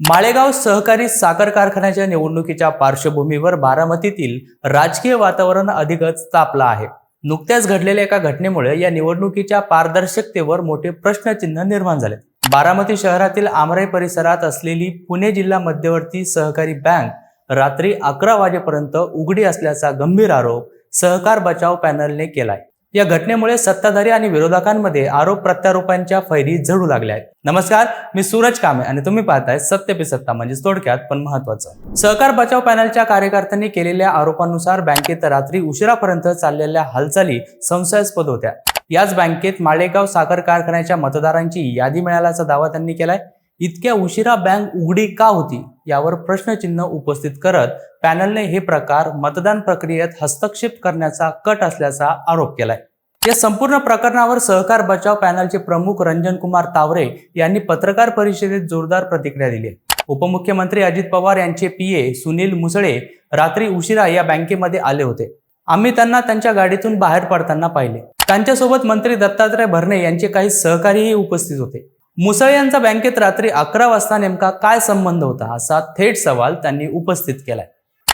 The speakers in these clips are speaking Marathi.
माळेगाव सहकारी साखर कारखान्याच्या निवडणुकीच्या पार्श्वभूमीवर बारामतीतील राजकीय वातावरण अधिकच तापलं आहे. नुकत्याच घडलेल्या एका घटनेमुळे या निवडणुकीच्या पारदर्शकतेवर मोठे प्रश्नचिन्ह निर्माण झाले. बारामती शहरातील आमराई परिसरात असलेली पुणे जिल्हा मध्यवर्ती सहकारी बँक रात्री अकरा वाजेपर्यंत उघडी असल्याचा गंभीर आरोप सहकार बचाव पॅनलने केलाय. या घटनेमुळे सत्ताधारी आणि विरोधकांमध्ये आरोप प्रत्यारोपांच्या फैरी झडू लागल्या आहेत. नमस्कार मी सूरज कामे आणि तुम्ही पाहताय सत्य पे सत्ता म्हणजेच थोडक्यात पण महत्वाचं सहकार बचाव पॅनलच्या कार्यकर्त्यांनी केलेल्या आरोपानुसार बँकेत रात्री उशिरापर्यंत चाललेल्या हालचाली संशयास्पद होत्या. याच बँकेत माळेगाव साखर कारखान्याच्या मतदारांची यादी मिळाल्याचा दावा त्यांनी केलाय. इतक्या उशिरा बँक उघडी का होती यावर प्रश्नचिन्ह उपस्थित करत पॅनलने हे प्रकार मतदान प्रक्रियेत हस्तक्षेप करण्याचा कट असल्याचा आरोप केलाय. या संपूर्ण प्रकरणावर सहकार बचाव पॅनलचे प्रमुख रंजन कुमार तावरे यांनी पत्रकार परिषदेत जोरदार प्रतिक्रिया दिली उपमुख्यमंत्री अजित पवार यांचे पीए सुनील मुसळे रात्री उशिरा या बँकेमध्ये आले होते. आम्ही त्यांना त्यांच्या गाडीतून बाहेर पडताना पाहिले. त्यांच्यासोबत मंत्री दत्तात्रय भरणे यांचे काही सहकारीही उपस्थित होते. मुसळे यांचा बँकेत रात्री अकरा वाजता नेमका काय संबंध होता? असा थेट सवाल त्यांनी उपस्थित केलाय.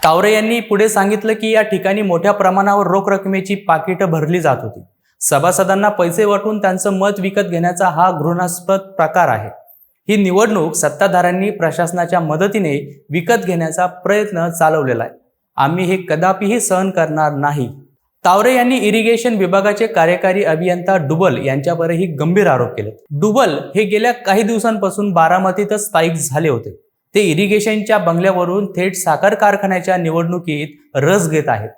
तावरे यांनी पुढे सांगितलं की या ठिकाणी मोठ्या प्रमाणावर रोख रकमेची पाकिटं भरली जात होती. सभासदांना पैसे वाटून त्यांचं मत विकत घेण्याचा हा घृणास्पद प्रकार आहे. ही निवडणूक सत्ताधाऱ्यांनी प्रशासनाच्या मदतीने विकत घेण्याचा प्रयत्न चालवलेला आहे. आम्ही हे कदापिही सहन करणार नाही. तावरे यांनी इरिगेशन विभागाचे कार्यकारी अभियंता डुबल यांच्यावरही गंभीर आरोप केले डुबल हे गेल्या काही दिवसांपासून बारामतीतच स्थायिक झाले होते. ते इरिगेशनच्या बंगल्यावरून थेट साखर कारखान्याच्या निवडणुकीत रस घेत आहेत.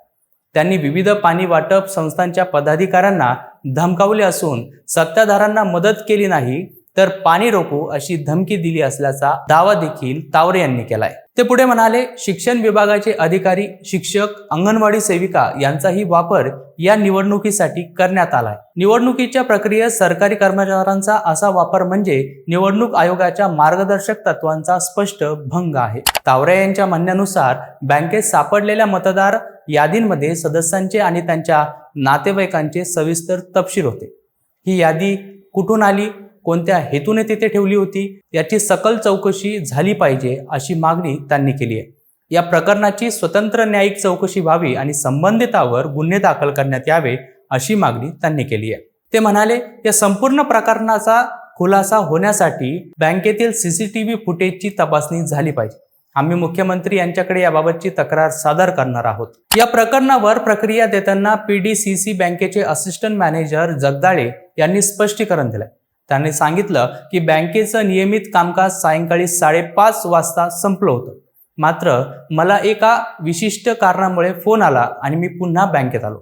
त्यांनी विविध पाणी वाटप संस्थांच्या पदाधिकाऱ्यांना धमकावले असून सत्ताधारांना मदत केली नाही तर पाणी रोखू अशी धमकी दिली असल्याचा दावा देखील तावरे यांनी केलाय. ते पुढे म्हणाले शिक्षण विभागाचे अधिकारी शिक्षक अंगणवाडी सेविका यांचाही वापर या निवडणुकीसाठी करण्यात आलाय. निवडणुकीच्या प्रक्रियेत सरकारी कर्मचाऱ्यांचा असा वापर म्हणजे निवडणूक आयोगाच्या मार्गदर्शक तत्वांचा स्पष्ट भंग आहे. तावरे यांच्या म्हणण्यानुसार बँकेत सापडलेल्या मतदार यादींमध्ये सदस्यांचे आणि त्यांच्या नातेवाईकांचे सविस्तर तपशील होते. ही यादी कुठून आली? कोणत्या हेतूने तिथे ठेवली होती याची सकल चौकशी झाली पाहिजे अशी मागणी त्यांनी केली आहे. या प्रकरणाची स्वतंत्र न्यायिक चौकशी व्हावी आणि संबंधितावर गुन्हे दाखल करण्यात यावे अशी मागणी त्यांनी केली आहे. ते म्हणाले या संपूर्ण प्रकरणाचा खुलासा होण्यासाठी बँकेतील सीसीटीव्ही फुटेजची तपासणी झाली पाहिजे. आम्ही मुख्यमंत्री यांच्याकडे याबाबतची तक्रार सादर करणार आहोत. या प्रकरणावर प्रक्रिया देताना पीडीसीसी बँकेचे असिस्टंट मॅनेजर जगदाळे यांनी स्पष्टीकरण दिलंय. त्यांनी सांगितलं की बँकेचं नियमित कामकाज सायंकाळी साडेपाच वाजता संपलं होतं. मात्र मला एका विशिष्ट कारणामुळे फोन आला आणि मी पुन्हा बँकेत आलो.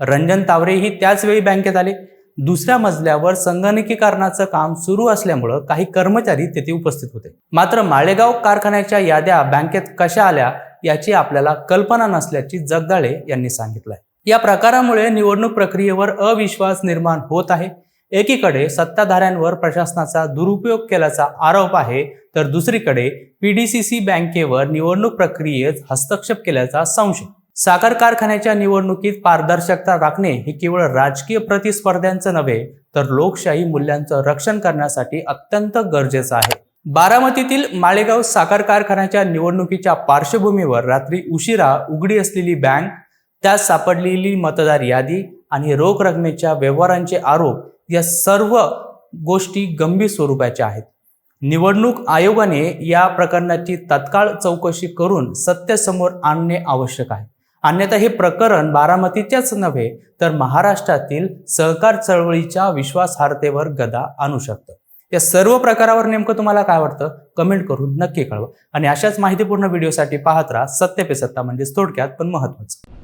रंजन तावरेही त्याचवेळी बँकेत आले. दुसऱ्या मजल्यावर संगणकीकरणाचं काम सुरू असल्यामुळं काही कर्मचारी तेथे उपस्थित होते. मात्र माळेगाव कारखान्याच्या याद्या बँकेत कशा आल्या याची आपल्याला कल्पना नसल्याची जगदाळे यांनी सांगितलं या प्रकारामुळे निवडणूक प्रक्रियेवर अविश्वास निर्माण होत आहे. एकीकडे सत्ताधाऱ्यांवर प्रशासनाचा दुरुपयोग केल्याचा आरोप आहे तर दुसरीकडे पीडीसीसी बँकेवर निवडणूक प्रक्रियेत हस्तक्षेप केल्याचा संशय. साखर कारखान्याच्या निवडणुकीत पारदर्शकता राखणे हे केवळ राजकीय प्रतिस्पर्ध्यांचं नव्हे तर लोकशाही मूल्यांचं रक्षण करण्यासाठी अत्यंत गरजेचं आहे. बारामतीतील माळेगाव साखर कारखान्याच्या निवडणुकीच्या पार्श्वभूमीवर रात्री उशिरा उघडी असलेली बँक त्यात सापडलेली मतदार यादी आणि रोख रकमेच्या व्यवहारांचे आरोप या सर्व गोष्टी गंभीर स्वरूपाच्या आहेत. निवडणूक आयोगाने या प्रकरणाची तत्काळ चौकशी करून सत्यसमोर आणणे आवश्यक आहे. अन्यथा हे प्रकरण बारामतीच्याच नव्हे तर महाराष्ट्रातील सहकार चळवळीच्या विश्वासार्हतेवर गदा आणू शकतं. या सर्व प्रकारावर नेमकं तुम्हाला काय वाटतं? कमेंट करून नक्की कळवा. आणि अशाच माहितीपूर्ण व्हिडिओसाठी पाहत राहा. सत्य पे सत्ता म्हणजेच थोडक्यात पण महत्वाचं